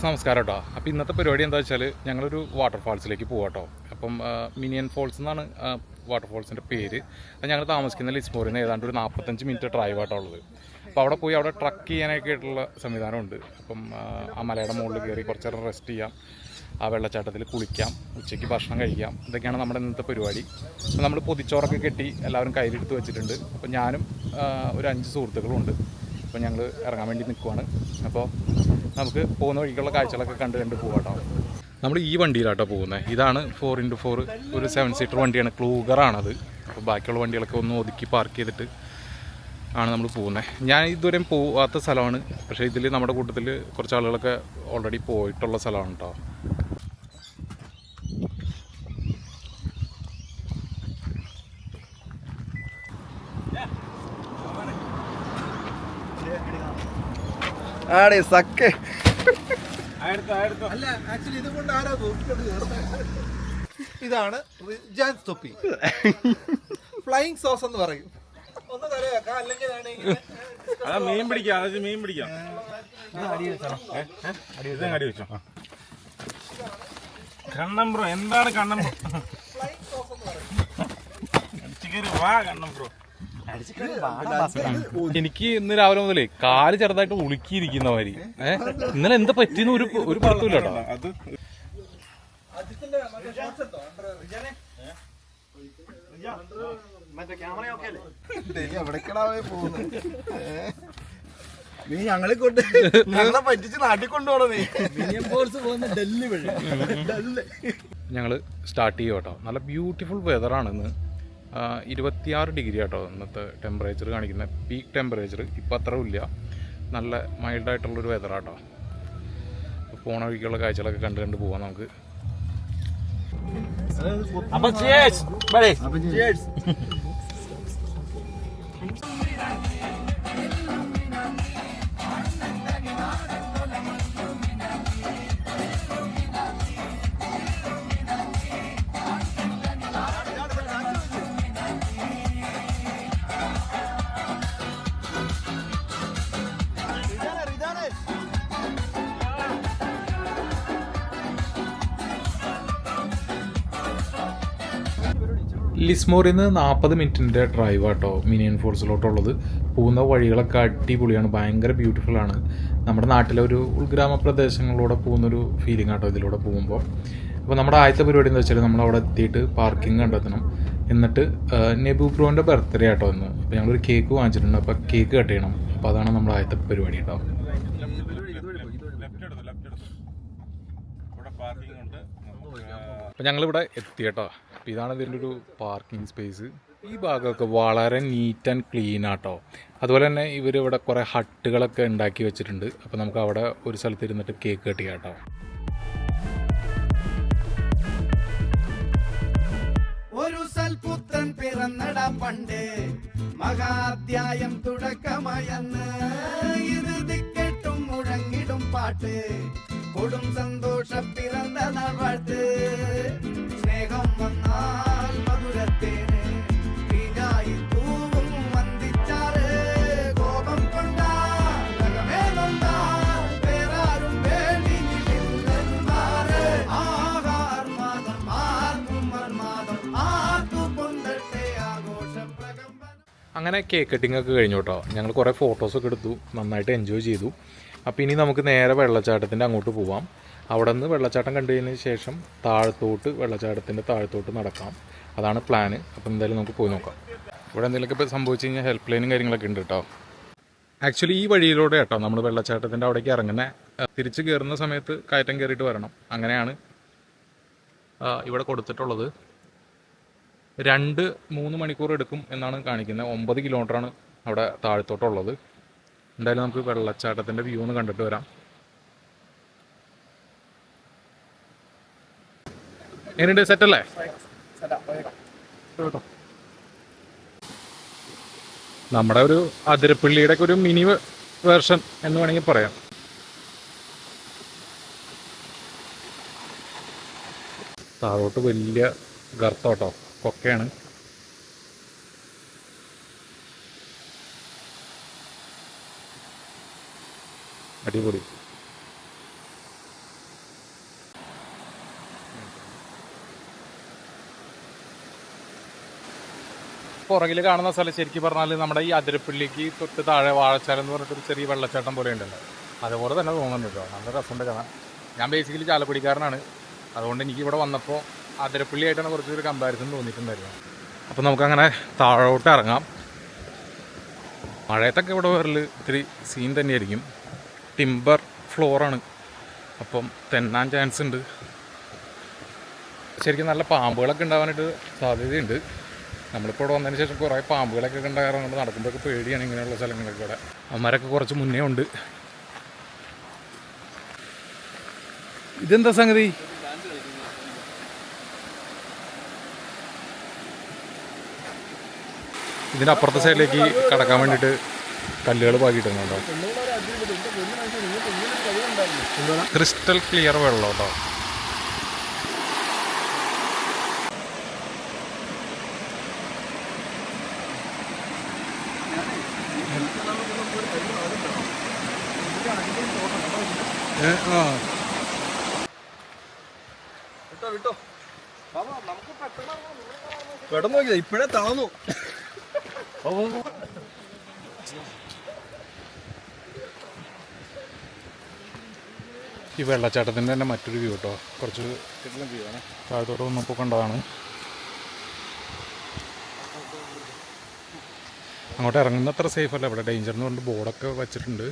നമസ്കാരം കേട്ടോ. അപ്പോൾ ഇന്നത്തെ പരിപാടി എന്താ വെച്ചാൽ ഞങ്ങളൊരു വാട്ടർഫാൾസിലേക്ക് പോകാം കേട്ടോ. അപ്പം മിനിയൻ ഫോൾസ് എന്നാണ് വാട്ടർഫാൾസിന്റെ പേര്. അത് ഞങ്ങൾ താമസിക്കുന്ന ലിസ്മോറിൽ നിന്ന് ഏതാണ്ട് ഒരു നാൽപ്പത്തഞ്ച് മിനിറ്റ് ഡ്രൈവ് ആട്ടോ ഉള്ളത്. അപ്പോൾ അവിടെ പോയി അവിടെ ട്രക്ക് ചെയ്യാനൊക്കെ ആയിട്ടുള്ള സംവിധാനമുണ്ട്. അപ്പം ആ മലയുടെ മുകളിൽ കയറി കുറച്ച് നേരം റെസ്റ്റ് ചെയ്യാം. ആ വെള്ളച്ചാട്ടത്തിൽ കുളിക്കാം ഉച്ചയ്ക്ക് ഭക്ഷണം കഴിക്കാം. ഇതൊക്കെയാണ് നമ്മുടെ ഇന്നത്തെ പരിപാടി. അപ്പോൾ നമ്മൾ പൊതിച്ചോറൊക്കെ കെട്ടി എല്ലാവരും കയ്യിലെടുത്ത് വെച്ചിട്ടുണ്ട്. അപ്പോൾ ഞാനും ഒരു അഞ്ച് സുഹൃത്തുക്കളും ഉണ്ട് അപ്പോൾ ഞങ്ങൾ ഇറങ്ങാൻ വേണ്ടി നിൽക്കുവാണ് അപ്പോൾ നമുക്ക് പോകുന്ന വഴിക്കുള്ള കാഴ്ചകളൊക്കെ കണ്ട് കണ്ട് പോകാട്ടോ നമ്മൾ ഈ വണ്ടിയിലാട്ടോ പോകുന്നത് ഇതാണ് ഫോർ ഇന്റു ഫോർ ഒരു സെവൻ സീറ്റർ വണ്ടിയാണ്. ക്ലൂഗറാണത് അപ്പോൾ ബാക്കിയുള്ള വണ്ടികളൊക്കെ ഒന്ന് ഒതുക്കി പാർക്ക് ചെയ്തിട്ട് ആണ് നമ്മൾ പോകുന്നത് ഞാൻ ഇതുവരെയും പോവാത്ത സ്ഥലമാണ്. പക്ഷേ ഇതിൽ നമ്മുടെ കൂട്ടത്തിൽ കുറച്ച് ആളുകളൊക്കെ ഓൾറെഡി പോയിട്ടുള്ള സ്ഥലമാണ് കേട്ടോ ആടെ സക്കെ. അല്ല ആക്ച്വലി ആരാ ഇതാണ് റിജാൻസ് തൊപ്പി. ഫ്ലൈയിങ് സോസ് എന്ന് പറയും. ഒന്ന് തലയാക്കാം അല്ലെങ്കിൽ അതാ മീൻ പിടിക്കാം അതായത് മീൻ പിടിക്കാം. അടി വെച്ചോ. കണ്ണം ബ്രോ എന്താണ് കണ്ണം ബ്രോ? അടിച്ചുകയറി വാ കണ്ണം ബ്രോ. എനിക്ക് ഇന്ന് രാവിലെ മുതലേ കാൽ ചെറുതായിട്ട് ഉളുക്കിയിരിക്കുന്ന മാതിരി. ഏഹ് ഇന്നലെ എന്താ പറ്റിയെന്ന് ഒരു ഒരു പുറത്തുമില്ല കേട്ടോ. നീ ഞങ്ങളെ കൊണ്ട് ഞങ്ങളെ പറ്റിച്ച് നാട്ടിൽ കൊണ്ടുപോകണം നീ. ഞങ്ങൾ സ്റ്റാർട്ട് ചെയ്യോട്ടോ നല്ല ബ്യൂട്ടിഫുൾ വെതറാണ് ഇന്ന് ഇരുപത്തിയാറ് ഡിഗ്രി ആട്ടോ ഇന്നത്തെ ടെമ്പറേച്ചർ കാണിക്കുന്നത് പീക്ക് ടെമ്പറേച്ചർ ഇപ്പം അത്ര ഇല്ല. നല്ല മൈൽഡായിട്ടുള്ളൊരു വെതറാട്ടോ പോണ വഴിക്കുള്ള കാഴ്ചകളൊക്കെ കണ്ട് കണ്ട് പോവാം നമുക്ക്. അപ്പൊ ലിസ്മോറിൽ നിന്ന് നാൽപ്പത് മിനിറ്റിന്റെ ഡ്രൈവ് ആട്ടോ മിനിയൻ ഫോൾസിലോട്ടുള്ളത് പോകുന്ന വഴികളൊക്കെ അടിപൊളിയാണ് ഭയങ്കര ബ്യൂട്ടിഫുൾ ആണ്. നമ്മുടെ നാട്ടിലെ ഒരു ഉൾഗ്രാമ പ്രദേശങ്ങളിലൂടെ പോകുന്നൊരു ഫീലിംഗ് ആട്ടോ ഇതിലൂടെ പോകുമ്പോൾ. അപ്പോൾ നമ്മുടെ ആദ്യത്തെ പരിപാടി എന്ന് വെച്ചാൽ നമ്മൾ അവിടെ എത്തിയിട്ട് പാർക്കിംഗ് കണ്ടെത്തണം. എന്നിട്ട് നെബു ബ്രോന്റെ ബർത്ത്ഡേ ആട്ടോ എന്ന് അപ്പോൾ ഞങ്ങളൊരു കേക്ക് വാങ്ങിച്ചിട്ടുണ്ട്. അപ്പോൾ കേക്ക് കട്ട് ചെയ്യണം. അപ്പോൾ അതാണ് നമ്മുടെ ആദ്യത്തെ പരിപാടി കേട്ടോ. ലെഫ്റ്റ് എടുത്തു ലെഫ്റ്റ് എടുത്തു. ഇവിടെ പാർക്കിംഗ് ഉണ്ട്. നമുക്ക് അപ്പോൾ ഞങ്ങളിവിടെ എത്തി കേട്ടോ. ഇതാണ് ഇതിന്റെ ഒരു പാർക്കിംഗ് സ്പേസ് ഈ ഭാഗമൊക്കെ വളരെ നീറ്റ് ആൻഡ് ക്ലീൻ ആട്ടോ. അതുപോലെ തന്നെ ഇവരിവിടെ കുറേ ഹട്ടുകളൊക്കെ ഉണ്ടാക്കി വെച്ചിട്ടുണ്ട്. അപ്പോൾ നമുക്ക് അവിടെ ഒരു സ്ഥലത്ത് ഇരുന്നിട്ട് കേക്ക് കട്ട് കേട്ടോ ഒരു സൽപുത്രൻ പിറന്നട പണ്ട്. മഹാധ്യായം തുടക്കമയന്ന്. ഇത് ദിക്കെട്ടും മുഴങ്ങിടും പാട്ട്. കൊടും സന്തോഷം പിറന്ന വാഴ്ത്ത് സ്നേഹം വന്നാൽ അങ്ങനെ കേക്ക് കട്ടിംഗ് ഒക്കെ കഴിഞ്ഞു കേട്ടോ ഞങ്ങൾ കുറേ ഫോട്ടോസൊക്കെ എടുത്തു നന്നായിട്ട് എൻജോയ് ചെയ്തു. അപ്പോൾ ഇനി നമുക്ക് നേരെ വെള്ളച്ചാട്ടത്തിന്റെ അങ്ങോട്ട് പോവാം. അവിടെ നിന്ന് വെള്ളച്ചാട്ടം കണ്ടു കഴിഞ്ഞതിന് ശേഷം താഴത്തോട്ട് വെള്ളച്ചാട്ടത്തിന്റെ താഴത്തോട്ട് നടക്കാം. അതാണ് പ്ലാന് അപ്പോൾ എന്തായാലും നമുക്ക് പോയി നോക്കാം. ഇവിടെ എന്തെങ്കിലുമൊക്കെ ഇപ്പോൾ സംഭവിച്ചു കഴിഞ്ഞാൽ ഹെൽപ്പ് ലൈനും കാര്യങ്ങളൊക്കെ ഉണ്ട് കേട്ടോ ആക്ച്വലി ഈ വഴിയിലൂടെ കേട്ടോ നമ്മൾ വെള്ളച്ചാട്ടത്തിന്റെ അവിടേക്ക് ഇറങ്ങുന്നത് തിരിച്ച് കയറുന്ന സമയത്ത് കയറ്റം കയറിയിട്ട് വരണം. അങ്ങനെയാണ് ഇവിടെ കൊടുത്തിട്ടുള്ളത്. രണ്ട് മൂന്ന് മണിക്കൂർ എടുക്കും എന്നാണ് കാണിക്കുന്നത് ഒമ്പത് കിലോമീറ്ററാണ് അവിടെ താഴത്തോട്ടുള്ളത്. എന്തായാലും നമുക്ക് വെള്ളച്ചാട്ടത്തിന്റെ വ്യൂ ഒന്ന് കണ്ടിട്ട് വരാം. എങ്ങനെയുണ്ട്? സെറ്റ് അല്ലേ നമ്മുടെ ഒരു അതിരപ്പള്ളിയുടെ ഒരു മിനി വേർഷൻ എന്ന് വേണമെങ്കിൽ പറയാം. താഴോട്ട് വലിയ ഗർത്തോട്ടോ കൊക്കയാണ്. അടിപൊളി. പുറകിൽ കാണുന്ന സ്ഥലം ശരിക്കും പറഞ്ഞാൽ നമ്മുടെ ഈ അതിരപ്പള്ളിക്ക് തൊട്ട് താഴെ വാഴച്ചാൽ എന്ന് പറഞ്ഞിട്ടൊരു ചെറിയ വെള്ളച്ചാട്ടം പോലെ ഉണ്ടല്ലോ. അതുപോലെ തന്നെ തോന്നുന്നുണ്ട് നല്ല രസമുണ്ട് കാണാൻ. ഞാൻ ബേസിക്കലി ചാലക്കുടിക്കാരനാണ്. അതുകൊണ്ട് എനിക്ക് ഇവിടെ വന്നപ്പോൾ അതിരപ്പള്ളിയായിട്ടാണ് കുറച്ചൊരു കമ്പാരിസൺ തോന്നിയിട്ടുണ്ടായിരുന്നു അപ്പോൾ നമുക്കങ്ങനെ താഴോട്ട് ഇറങ്ങാം. മഴയത്തൊക്കെ ഇവിടെ വരൽ ഇത്തിരി സീൻ തന്നെയായിരിക്കും. ടിമ്പർ ഫ്ലോറാണ് അപ്പം തെന്നാൻ ചാൻസ് ഉണ്ട്. ശരിക്കും നല്ല പാമ്പുകളൊക്കെ ഉണ്ടാവാനായിട്ട് സാധ്യതയുണ്ട്. നമ്മളിപ്പോൾ ഇവിടെ വന്നതിന് ശേഷം കുറേ പാമ്പുകളൊക്കെ ഉണ്ടാകാറുണ്ട് നടക്കുമ്പോഴൊക്കെ പേടിയാണ് ഇങ്ങനെയുള്ള സ്ഥലങ്ങളൊക്കെ ഇവിടെ. അവന്മാരൊക്കെ കുറച്ച് മുന്നേ ഉണ്ട്. ഇതെന്താ സംഗതി? ഇതിന്റെ അപ്പുറത്തെ സൈഡിലേക്ക് കടക്കാൻ വേണ്ടിയിട്ട് കല്ലുകൾ പാകിയിട്ടുണ്ടോ ക്രിസ്റ്റൽ ക്ലിയർ വെള്ളം കേട്ടോ പെട്ടെന്ന് നോക്കിയത് ഇപ്പഴേ തളന്നു ഈ വെള്ളച്ചാട്ടത്തിന്റെ തന്നെ മറ്റൊരു വ്യൂ കേട്ടോ കുറച്ച് താഴത്തോട്ട് വന്നപ്പോൾ കണ്ടതാണ്. അങ്ങോട്ട് ഇറങ്ങുന്ന അത്ര സേഫ് അല്ല. ഇവിടെ ഡേഞ്ചർ എന്ന് പറഞ്ഞിട്ട് ബോർഡൊക്കെ വെച്ചിട്ടുണ്ട്.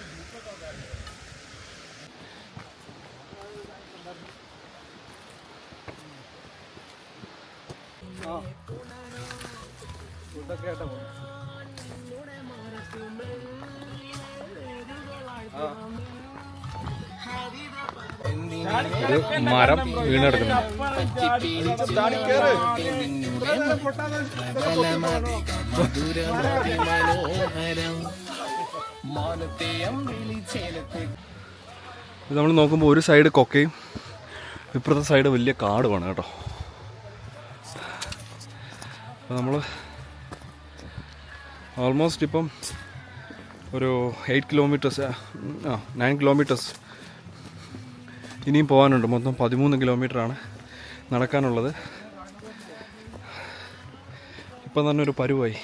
ഒരു മരം വീണെടുക്കുന്നു നമ്മൾ നോക്കുമ്പോൾ ഒരു സൈഡ് കൊക്കയും ഇപ്പുറത്തെ സൈഡ് വലിയ കാടുമാണ് കേട്ടോ. അപ്പോൾ നമ്മൾ ഓൾമോസ്റ്റ് ഇപ്പം ഒരു എയ്റ്റ് കിലോമീറ്റേഴ്സ് ആ നയൻ കിലോമീറ്റേഴ്സ് ഇനിയും പോകാനുണ്ട് മൊത്തം പതിമൂന്ന് കിലോമീറ്ററാണ് നടക്കാനുള്ളത്. ഇപ്പം തന്നെ ഒരു പരുവായി.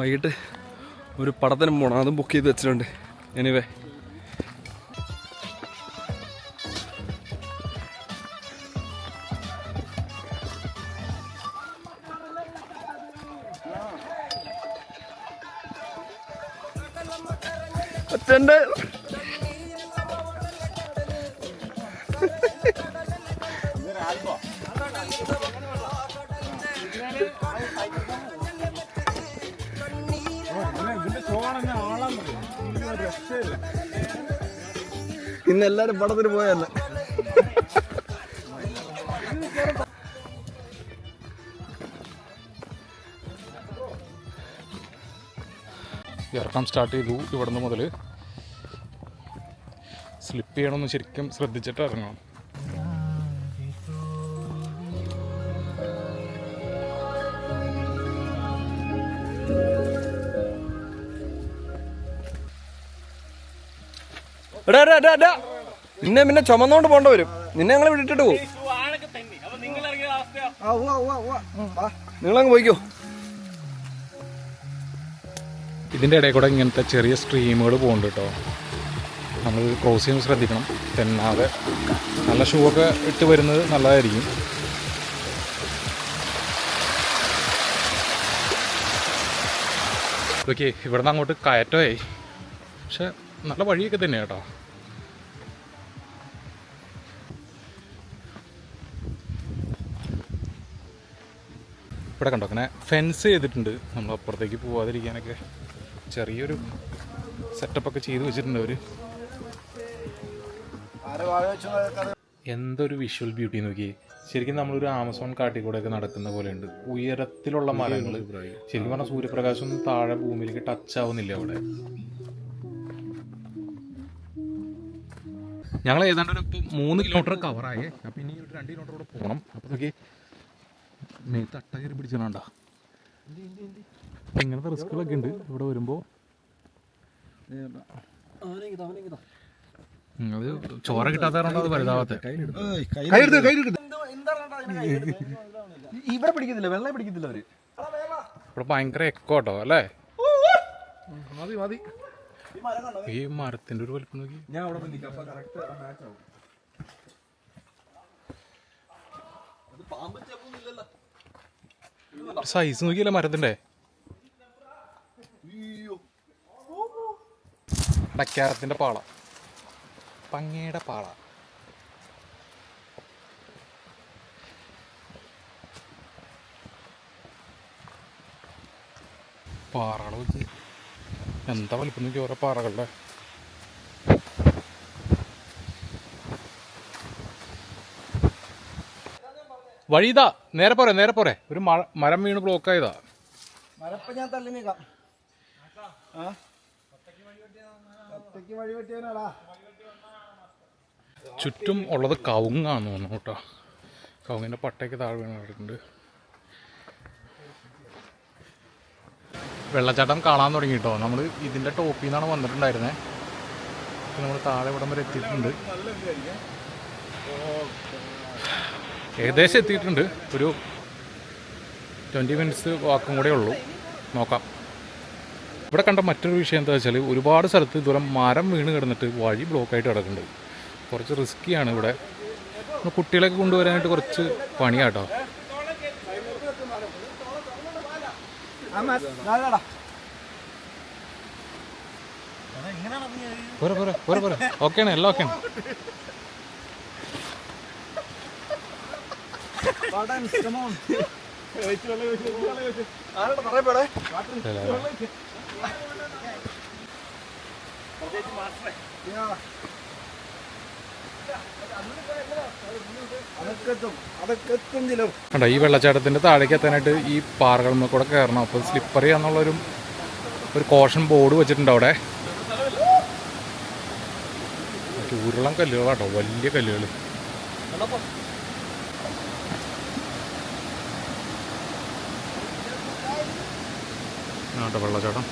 വൈകിട്ട് ഒരു പടത്തിനും പോകണം അതും ബുക്ക് ചെയ്ത് വെച്ചിട്ടുണ്ട്. എനിവേ ഇന്ന് എല്ലാരും പടത്തിന് പോയല്ലേ ഇറക്കാൻ സ്റ്റാർട്ട് ചെയ്തു ഇവിടുന്ന് മുതൽ സ്ലിപ്പ് ചെയ്യണമെന്ന് ശരിക്കും ശ്രദ്ധിച്ചിട്ട് ഇറങ്ങണം. എടാ എടാ എടാ എടാ. നിന്നെ പിന്നെ ചുമന്നോണ്ട് പോണ്ട വരും. നിന്നെ ഞങ്ങൾ വിട്ടിട്ട് പോകും നിങ്ങളങ്ങ് പോയിക്കോ. ഇതിന്റെ ഇടയിൽ കൂടെ ഇങ്ങനത്തെ ചെറിയ സ്ട്രീമുകൾ പോകുന്നുണ്ട് കേട്ടോ നമ്മൾ ക്രോസ് ചെയ്യുമ്പോൾ ശ്രദ്ധിക്കണം. തെന്നാതെ നല്ല ഷൂ ഒക്കെ ഇട്ട് വരുന്നത് നല്ലതായിരിക്കും. ഓക്കെ ഇവിടുന്ന് അങ്ങോട്ട് കയറ്റമായി പക്ഷെ നല്ല വഴിയൊക്കെ തന്നെ കേട്ടോ. ഇവിടെ കണ്ടോ അങ്ങനെ ഫെൻസ് ചെയ്തിട്ടുണ്ട്. നമ്മൾ അപ്പുറത്തേക്ക് പോവാതിരിക്കാനൊക്കെ ചെറിയൊരു സെറ്റപ്പൊക്കെ ചെയ്ത് വെച്ചിട്ടുണ്ട് അവർ എന്തൊരു വിഷ്വൽ ബ്യൂട്ടി നോക്കി ശരിക്കും നമ്മളൊരു ആമസോൺ കാട്ടിൽ ഒക്കെ നടക്കുന്ന പോലെയുണ്ട്. ഉയരത്തിലുള്ള മരങ്ങൾ ശരിക്കും പറഞ്ഞാൽ സൂര്യപ്രകാശം ഒന്നും താഴെ ഭൂമിയിലേക്ക് ടച്ച് ആവുന്നില്ല അവിടെ. ഞങ്ങൾ ഏതാണ്ട് ഒരു മൂന്ന് കിലോമീറ്റർ കവറായേ അപ്പം ഇനി ഒരു രണ്ട് കിലോമീറ്റർ കൂടെ പോകണം അപ്പം നോക്കി മേത്ത് അട്ട കയറി പിടിച്ചിട്ടുണ്ടാ ഇങ്ങനത്തെ റിസ്കുകളൊക്കെ ഉണ്ട്. ഇവിടെ വരുമ്പോൾ അത് ചോര കിട്ടാത്ത കാരണം അത് വലുതാവാത്ത. ഇവിടെ പിടിക്കുന്നില്ല വെള്ളം പിടിക്കുന്നില്ല അവർ. ഇവിടെ ഭയങ്കര എക്കോട്ടോ അല്ലേ? മതി മതി. ഈ മരത്തിന്റെ ഒരു വലിപ്പം നോക്കി. ഞാൻ അവിടെ സൈസ് നോക്കിയല്ലേ മരത്തിന്റെ? ഡക്കാരത്തിന്റെ പാള. പങ്ങയുടെ പാള. പാറകൾ വെച്ച് എന്താ വലിപ്പം നോക്കി ഓരോ പാറകളുടെ വഴിതാ നേരെ പോരെ നേരെ പോരെ. ഒരു മരം വീണ് ബ്ലോക്ക് ആയതാ. മരപ്പ ഞാൻ തള്ളി നീക്കാം. ചുറ്റും ഉള്ളത് കവുങ്ങാന്ന് തോന്നുന്നു കേട്ടോ. കവുങ്ങിന്റെ പട്ടയ്ക്ക് താഴെ വീണ് കിടക്കുന്നുണ്ട്. വെള്ളച്ചാട്ടം കാണാൻ തുടങ്ങി കേട്ടോ. നമ്മൾ ഇതിന്റെ ടോപ്പിൽ നിന്നാണ് വന്നിട്ടുണ്ടായിരുന്നത് നമ്മൾ താഴെ ഇവിടം വരെ എത്തിയിട്ടുണ്ട്. ഏകദേശം എത്തിയിട്ടുണ്ട്. ഒരു ട്വന്റി മിനിറ്റ്സ് വാക്കും കൂടെ ഉള്ളൂ. നോക്കാം. ഇവിടെ കണ്ട മറ്റൊരു വിഷയം എന്താ വെച്ചാൽ ഒരുപാട് സ്ഥലത്ത് ഇതുപോലെ മരം വീണ് കിടന്നിട്ട് വഴി ബ്ലോക്ക് ആയിട്ട് കിടക്കുന്നുണ്ട്. കുറച്ച് റിസ്ക്കിയാണ് ഇവിടെ. കുട്ടികളെ കുട്ടികളൊക്കെ കൊണ്ടുവരാനായിട്ട് കുറച്ച് പണിയാട്ടോ. പോരെ പോരെ പോരെ പോരെ. ഓക്കെയാണ് എല്ലാം ഓക്കെയാണ് പറയപ്പെടേ അതൊക്കെ എത്തും അതൊക്കെ എത്തും ചിലവ് കണ്ടോ ഈ വെള്ളച്ചാട്ടത്തിന്റെ താഴേക്ക് എത്താനായിട്ട് ഈ പാറകളിൽ നിന്ന് കൂടെ കയറണം അപ്പോൾ സ്ലിപ്പറി എന്നുള്ളൊരു ഒരു കോഷൻ ബോർഡ് വെച്ചിട്ടുണ്ട് അവിടെ. ചൂരുളം കല്ലുകളാട്ടോ വലിയ കല്ലുകൾ വെള്ളച്ചാട്ടം.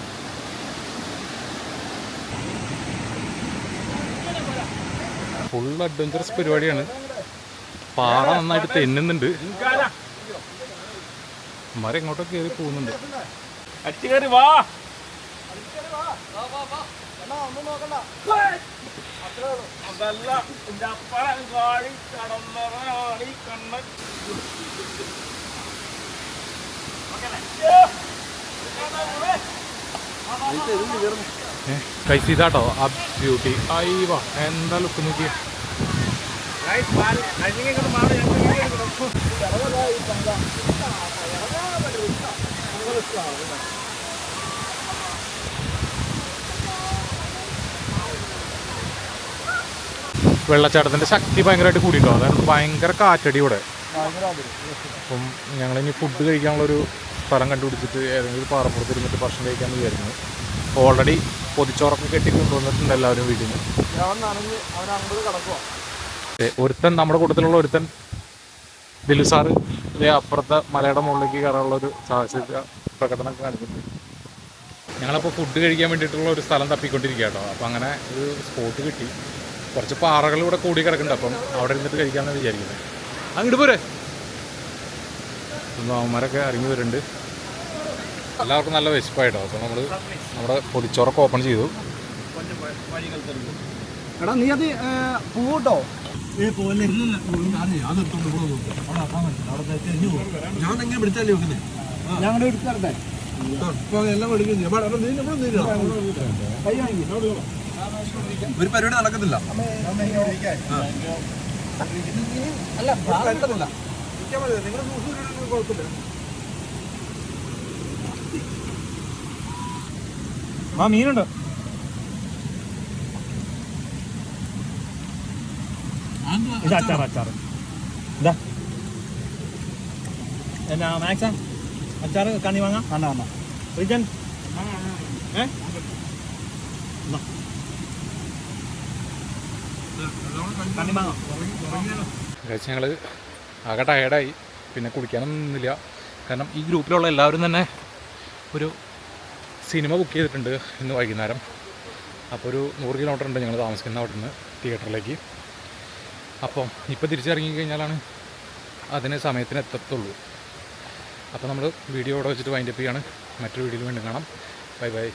ഫുൾ അഡ്വഞ്ചറസ് പരിപാടിയാണ് പാറ നന്നായിട്ട് തെന്നുന്നുണ്ട് മരം എങ്ങോട്ടൊക്കെ കയറി പോകുന്നുണ്ട് അടിച്ചു കയറി വാ അതല്ല ഇതിന്റെ അപ്പുറം കാളി കടന്നറാണി കണ്ണൻ കൈസ് ഇതാട്ടോ ആ ബ്യൂട്ടി അയ്യവാ എന്താ ലുക്ക് നോക്കിയേ? വെള്ളച്ചാട്ടത്തിന്റെ ശക്തി ഭയങ്കരമായിട്ട് കൂടിയിട്ടോ? അതായത് ഭയങ്കര കാറ്റടി ഇവിടെ. അപ്പം ഞങ്ങളിനി ഫുഡ് കഴിക്കാനുള്ളൊരു സ്ഥലം കണ്ടുപിടിച്ചിട്ട് ഏതെങ്കിലും പാറപ്പുറത്ത് ഇരുന്നിട്ട് ഭക്ഷണം കഴിക്കാമെന്ന് വിചാരിക്കുന്നു. ഓൾറെഡി പൊതിച്ചോറൊക്കെ കെട്ടി കൊണ്ടുവന്നിട്ടുണ്ട് എല്ലാവരും വീടിന് നിന്ന് ഒരുത്തൻ നമ്മുടെ കൂട്ടത്തിലുള്ള ഒരുത്തൻ. ദിലു സാറ് അപ്പുറത്തെ മലയുടെ മുകളിലേക്ക് കയറാനുള്ള ഒരു സാഹചര്യ പ്രകടനം കാണിക്കുന്നുണ്ട് ഞങ്ങളപ്പോൾ ഫുഡ് കഴിക്കാൻ വേണ്ടിയിട്ടുള്ള ഒരു സ്ഥലം തപ്പിക്കൊണ്ടിരിക്കുക കേട്ടോ അപ്പോൾ അങ്ങനെ ഒരു സ്പോട്ട് കിട്ടി. കുറച്ച് പാറകൾ ഇവിടെ കൂടി കിടക്കുന്നുണ്ട്. അപ്പം അവിടെ ഇരുന്നിട്ട് കഴിക്കാമെന്ന് വിചാരിക്കുന്നത് അങ്ങോട്ട് പോരെ. അവന്മാരൊക്കെ ഇറങ്ങി വരുന്നുണ്ട്. എല്ലാവർക്കും നല്ല വിശപ്പായിട്ടോ? അപ്പോൾ നമ്മൾ നമ്മുടെ പൊതിച്ചോറൊക്കെ ഓപ്പൺ ചെയ്തു. എടാ നീ അത് പൂട്ടോ ഞാൻ എങ്ങനെ പിടിച്ചാലേ വെക്കുന്നേ? ഒരു പരിപാടി നടക്കത്തില്ല. അല്ല നടക്കത്തില്ല നിങ്ങൾ കുഴപ്പമില്ല. ആ മീനുണ്ട്. ഇത് അച്ചാർ അച്ചാർ. ഇതാ. എന്നാ മാക്സാ? അച്ചാർ കണ്ണി വാങ്ങാം വേണ്ട വേണ്ട റിജൻ? ഏ? കണ്ണി വാങ്ങാം കഴിച്ച് ഞങ്ങൾ ആകെ ടയർഡായി പിന്നെ കുടിക്കാനൊന്നുമില്ല. കാരണം ഈ ഗ്രൂപ്പിലുള്ള എല്ലാവരും തന്നെ ഒരു സിനിമ ബുക്ക് ചെയ്തിട്ടുണ്ട് ഇന്ന് വൈകുന്നേരം. അപ്പോൾ ഒരു നൂറ് കിലോമീറ്റർ ഉണ്ട് ഞങ്ങൾ താമസിക്കുന്ന അവിടെ നിന്ന് തിയേറ്ററിലേക്ക്. അപ്പോൾ ഇപ്പോൾ തിരിച്ചിറങ്ങി കഴിഞ്ഞാലാണ് അതിന് സമയത്തിന് എത്തത്തുള്ളൂ. അപ്പോൾ നമ്മൾ വീഡിയോ ഇവിടെ വെച്ചിട്ട് വൈൻഡപ്പ് ചെയ്യാണ്. മറ്റൊരു വീഡിയോയിൽ വീണ്ടും കാണാം. Bye bye.